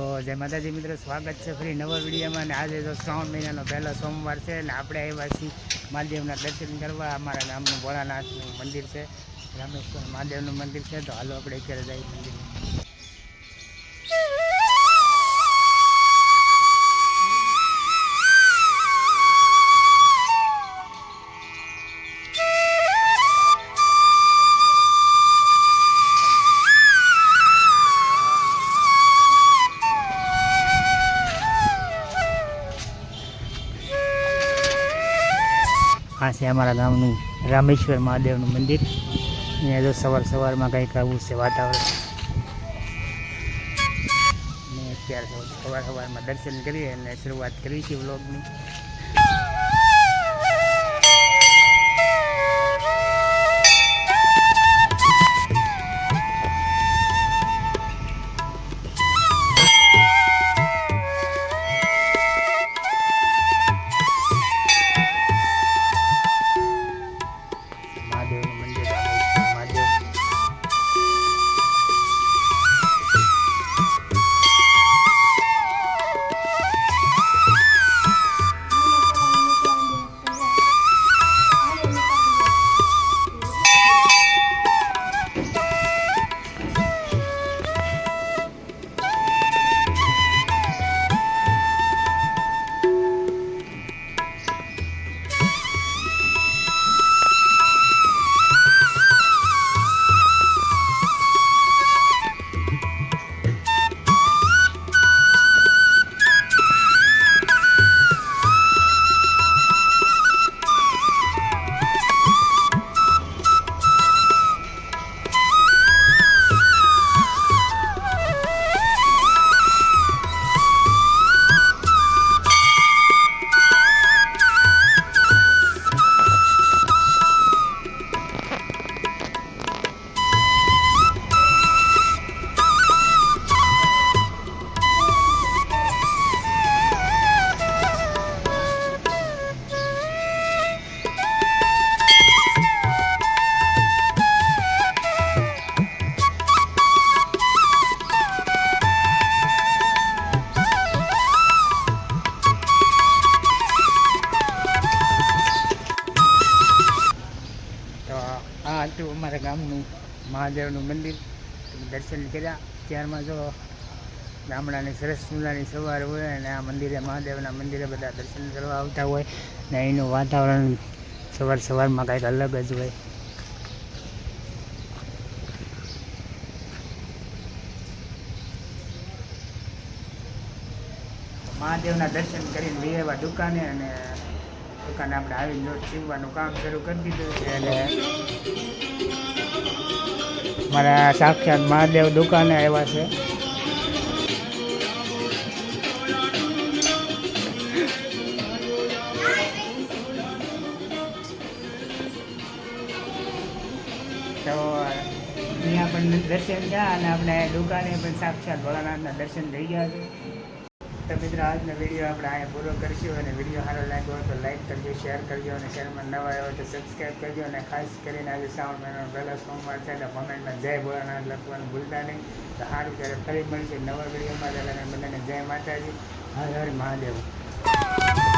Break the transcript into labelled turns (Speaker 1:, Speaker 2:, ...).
Speaker 1: જય માતાજી મિત્રો, સ્વાગત છે ફરી નવા વિડીયોમાં અને આજે તો શ્રાવણ મહિનાનો પહેલો સોમવાર છે અને આપણે આવ્યા છીએ મહાદેવના દર્શન કરવા. અમારા ગામનું ભોળાનાથનું મંદિર છે, રામેશ્વર મહાદેવનું મંદિર છે. તો હાલો આપણે અત્યારે જઈએ મંદિરમાં આ છે અમારા ગામનું રામેશ્વર મહાદેવનું મંદિર. અહીંયા જો સવાર સવારમાં કંઈક આવું છે વાતાવરણ. અત્યારે સવાર સવારમાં દર્શન કરીએ અને શરૂઆત કરી છે વ્લોગની. આ હતું અમારા ગામનું મહાદેવનું મંદિર. દર્શન કર્યા. ત્યારમાં જો ગામડાની સરસ મજાની સવાર હોય અને આ મંદિરે, મહાદેવના મંદિરે બધા દર્શન કરવા આવતા હોય ને અહીંનું વાતાવરણ સવાર સવારમાં કંઈક અલગ જ હોય. મહાદેવના દર્શન કરીને આવ્યા દુકાને અને દુકાને આપણે આવી જો સીવવાનું કામ શરૂ કરી દીધું છે અને મારા સાક્ષાત મહાદેવ દુકાને આવ્યા છે. તો અહીંયા પણ દર્શન થયા અને આપણે દુકાને પણ સાક્ષાત ભોળાનાથના દર્શન થઈ ગયા છે. તો મિત્રો, આજનો વીડિયો આપણે અહીંયા પૂરો કરીશું અને વીડિયો સારો લાગ્યો હોય તો લાઈક કરજો શેર કરજો અને ચેનલમાં નવા આવ્યો તો સબસ્ક્રાઈબ કરજો અને ખાસ કરીને આજે શ્રાવણ મહિનાનો પહેલો સોમવાર છે તો કોમેન્ટમાં જય ભોળાનાથ લખવાનું ભૂલતા નહીં. તો સારું, ત્યારે ફરી મળશે નવા વિડીયોમાં બધાને જય માતાજી. હર હર મહાદેવ.